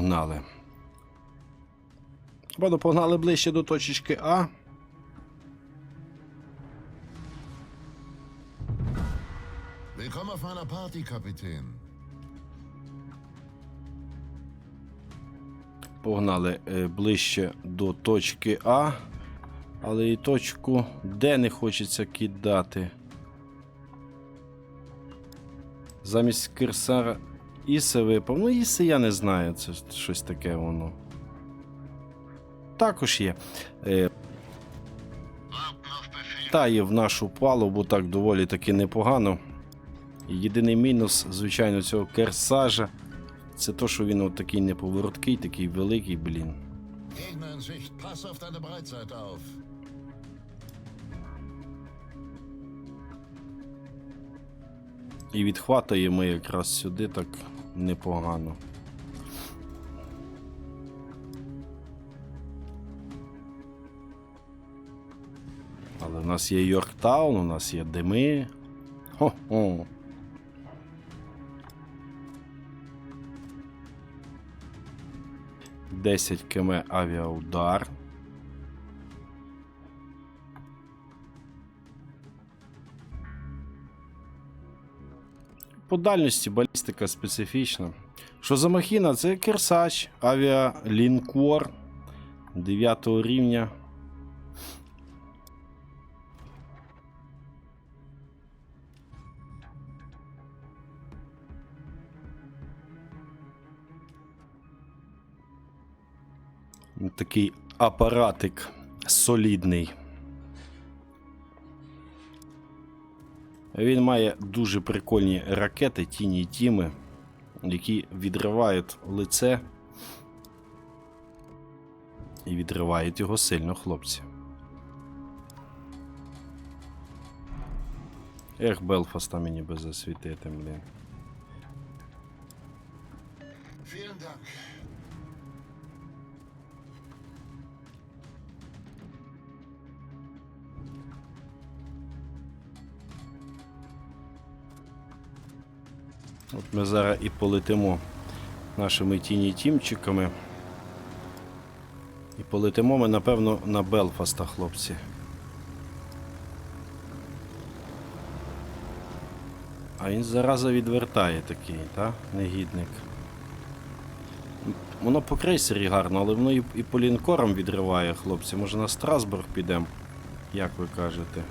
погнали. Воно погнали ближче до точечки А. Willkommen auf meiner Party, Kapitän. Погнали е, ближче до точки А. Але і точку Д не хочеться кидати. Замість Кирсара Іси випав. Ну, Іси я не знаю, це щось таке воно. Також є. Е, та є в нашу палубу так доволі таки непогано. Єдиний мінус, звичайно, цього керсажа. Це то, що він от такий неповороткий, такий великий, блін. І відхватує ми якраз сюди так непогано. Але в нас є Йорктаун, у нас є дими. Хо-хо. Десять км авіаудар. По дальності балістика специфічна. Що за махіна? Це Керсач, авіалінкор 9 рівня. Такий апаратик солідний. Він має дуже прикольні ракети, тіні тіми, які відривають лице і відривають його сильно, хлопці. Ех, Белфаста мені би засвітити, блін. От ми зараз і полетимо нашими тіні тімчиками. І полетимо ми, напевно, на Белфаста, хлопці. А він зараза відвертає такий, та? Негідник. Воно по крейсері гарно, але воно і по лінкорам відриває, хлопці. Може на Страсбург підемо, як ви кажете.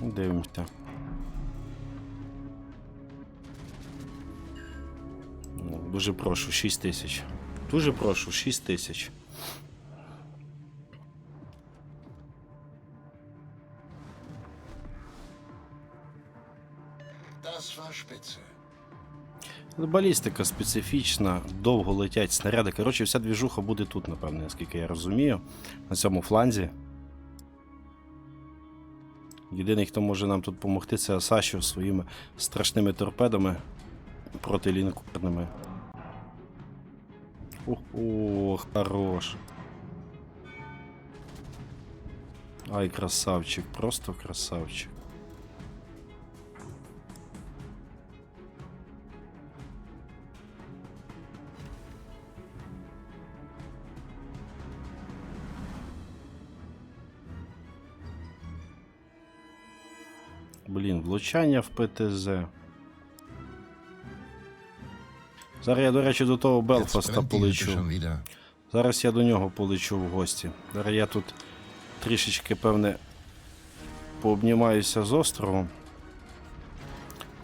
Дивимося. Ну, Дуже прошу, 6 тисяч. Дуже прошу, 6 тисяч. Spitze. Балістика специфічна, довго летять снаряди. Коротше, вся двіжуха буде тут, напевно, наскільки я розумію. На цьому фланзі. Єдиний, хто може нам тут допомогти, це Асашо своїми страшними торпедами протилінкорними. Ох, ох, хорош. Ай, красавчик, просто красавчик. Блін, влучання в ПТЗ. Зараз я, до речі, до того Белфаста полечу. Зараз я до нього полечу в гості. Зараз я тут трішечки, певне, пообнімаюся з островом.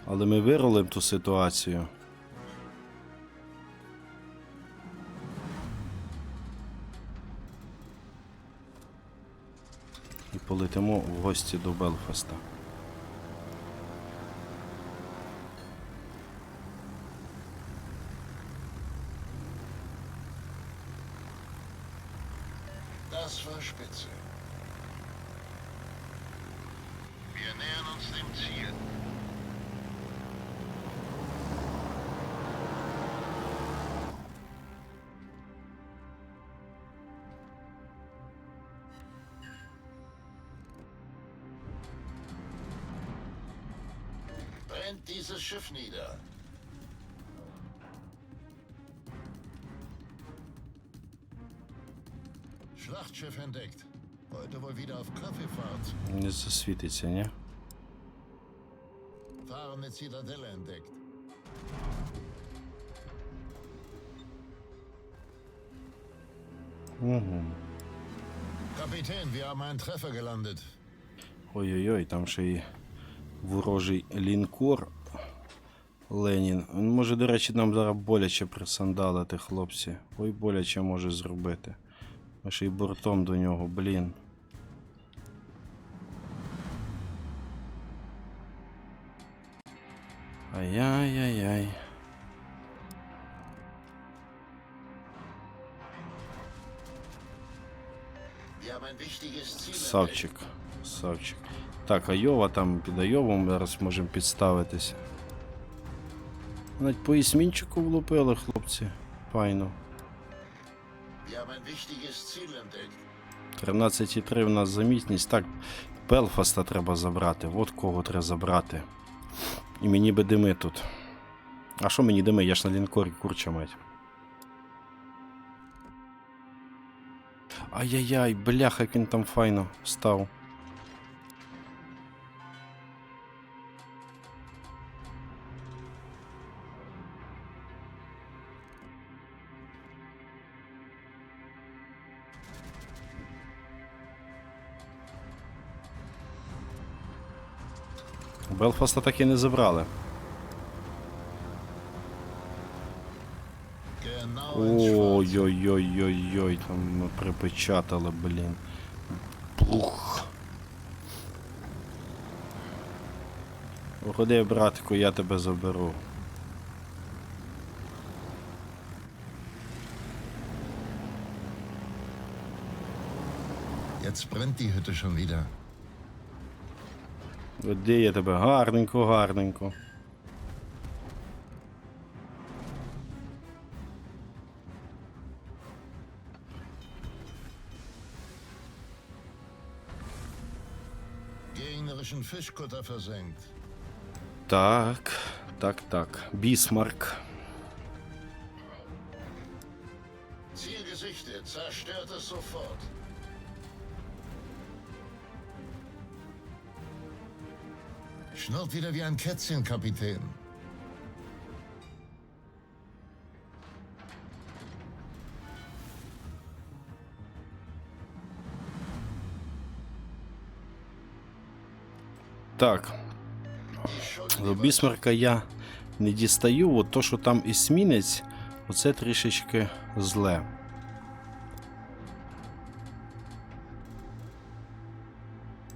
Але ми вирулимо ту ситуацію. І полетимо в гості до Белфаста. Nähern uns dem Ziel. Brennt dieses Schiff nieder. Schlachtschiff entdeckt. Heute wohl wieder auf Kaffeefahrt. Das ist wichtig, ja? Fahrende Zitadelle entdeckt. Угу. Kapitän, wir haben einen Treffer gelandet. Ой-ой-ой, там ще й ворожий лінкор Ленін. Він може, до речі, нам зараз боляче присандалити, хлопці. Ой, боляче може зробити. Ми ще й бортом до нього, блін. Ай-яй-яй-яй. Савчик. Савчик. Так, Айова там під Айовом зараз можемо підставитися. Навіть по ісмінчику влупили, хлопці. Файно. entdeckt. Wir haben ein wichtiges Ziel entdeckt. 13,3 в нас замітність. Так, Белфаста треба забрати. От кого треба забрати. І мені би дими тут. А що мені дими? Я ж на лінкорі курча мать. Ай-яй-яй, бляха, як він там файно став. Белфаста так і не забрали. Ой-ой-ой-ой-ой, там ми припечатали, блін. Пух. Ходи, братику, я тебе заберу. Jetzt brennt die Hütte schon wieder. Де я тебе? Гарненько, гарненько. Gegnerischen Fischkutter versenkt. Так, так, так. Бісмарк. Ziel gesichtet. Zerstört es sofort. Schnurrt wieder wie ein Kätzchen, Kapitän. Так, До бісмарка я не дістаю, от то, що там ісмінець, оце трішечки зле.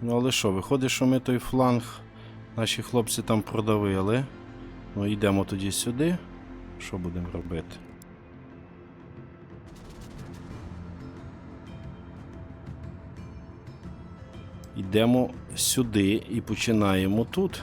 Ну, але що, виходить, що ми той фланг, наші хлопці там продавили. Ну, йдемо тоді сюди. Що будемо робити? Йдемо сюди і починаємо тут.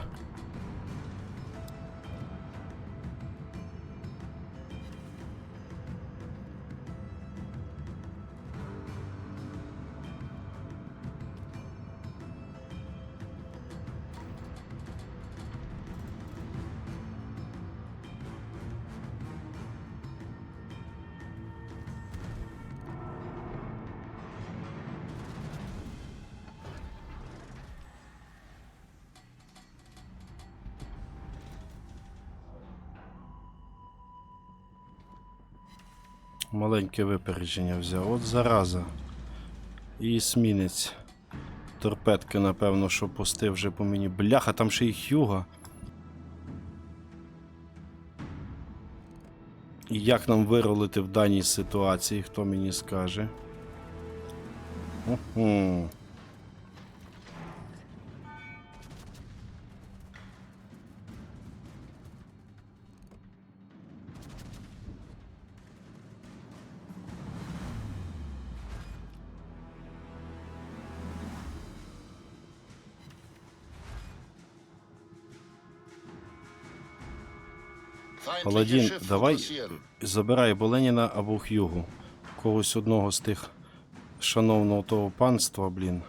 Маленьке випередження взяв. От зараза. І смінець. Торпедки, напевно, що пустив вже по мені. Бляха, там ще й Хюга. І як нам виролити в даній ситуації, хто мені скаже? Уху. Паладін, давай забирай Боленіна або Х'югу. Когось одного з тих шановного того панства, блін.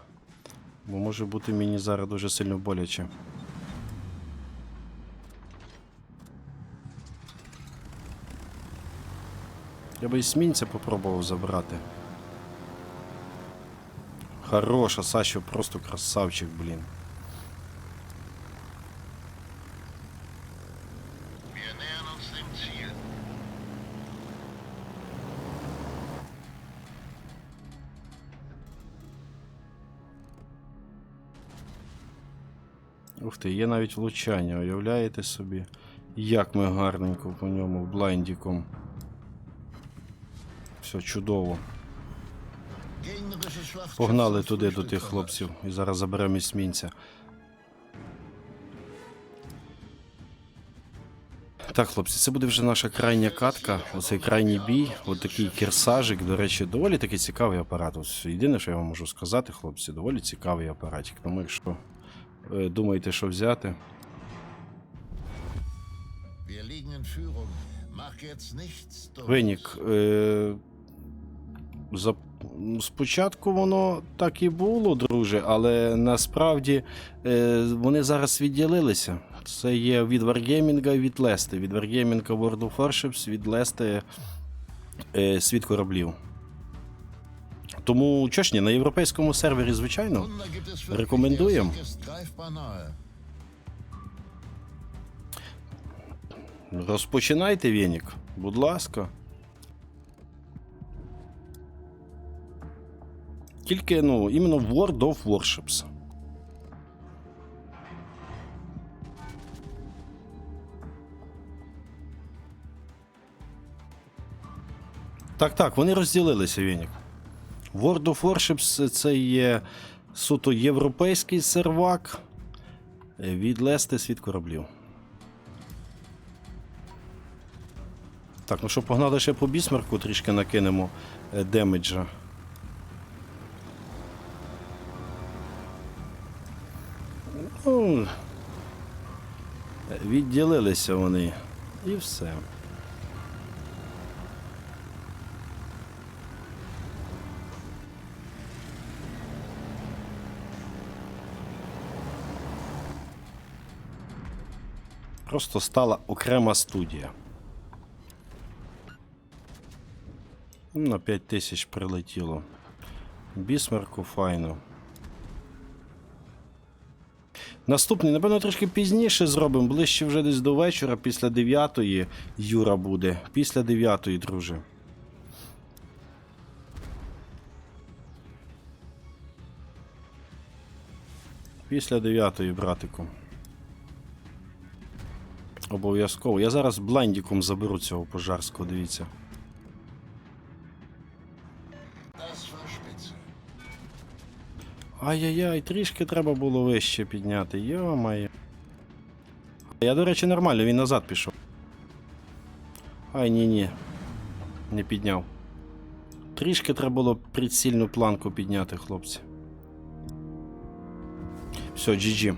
Бо може бути мені зараз дуже сильно боляче. Я би ісмінця попробував забрати. Хороша, Саша, просто красавчик, блін. Ух ти, є навіть влучання, уявляєте собі? Як ми гарненько по ньому блайндіком. Все чудово. Погнали туди до тих хлопців і зараз заберемо ісмінця. Так, хлопці, це буде вже наша крайня катка, оцей крайній бій, от такий кірсажик. До речі, доволі таки цікавий апарат. Ось єдине, що я вам можу сказати, хлопці, доволі цікавий апаратик. Тому якщо думаєте, що взяти. Винік. Е, за, спочатку воно так і було, друже, але насправді е, вони зараз відділилися. Це є від Wargaming і від Лести. Від Wargaming World of Warships, від Лести е, Світ кораблів. Тому чого ж на європейському сервері, звичайно. Nahe. Розпочинайте, Венік, будь ласка. Тільки, ну, іменно World of Warships. Так, так, вони розділилися, Венік. World of Warships це є суто європейський сервак е, від світ кораблів. Так, ну що, погнали ще по бісмарку, трішки накинемо е, демеджа. Відділилися вони. І все. Просто стала окрема студія. На 5 тисяч прилетіло. Бісмарку файно. Наступний, напевно, трошки пізніше зробимо, ближче вже десь до вечора, після 9 Юра буде. Після 9, друже. Після 9, братику. Обов'язково. Я зараз блайндіком заберу цього пожарського, дивіться. Ай-яй-яй, трішки треба було вище підняти. Йо-моє. Я, до речі, нормально, він назад пішов. Ай, ні-ні. Не підняв. Трішки треба було прицільну планку підняти, хлопці. Все, GG.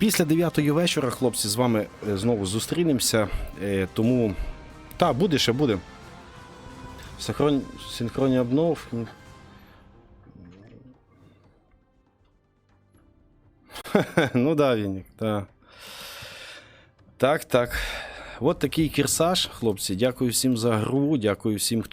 Після 9 вечора, хлопці, з вами е, знову зустрінемося. Е, тому. Та, буде ще буде. Синхрон... Синхронні обнов. ну да, Вінік, так. Так, так. От такий кірсаж, хлопці. Дякую всім за гру, дякую всім, хто.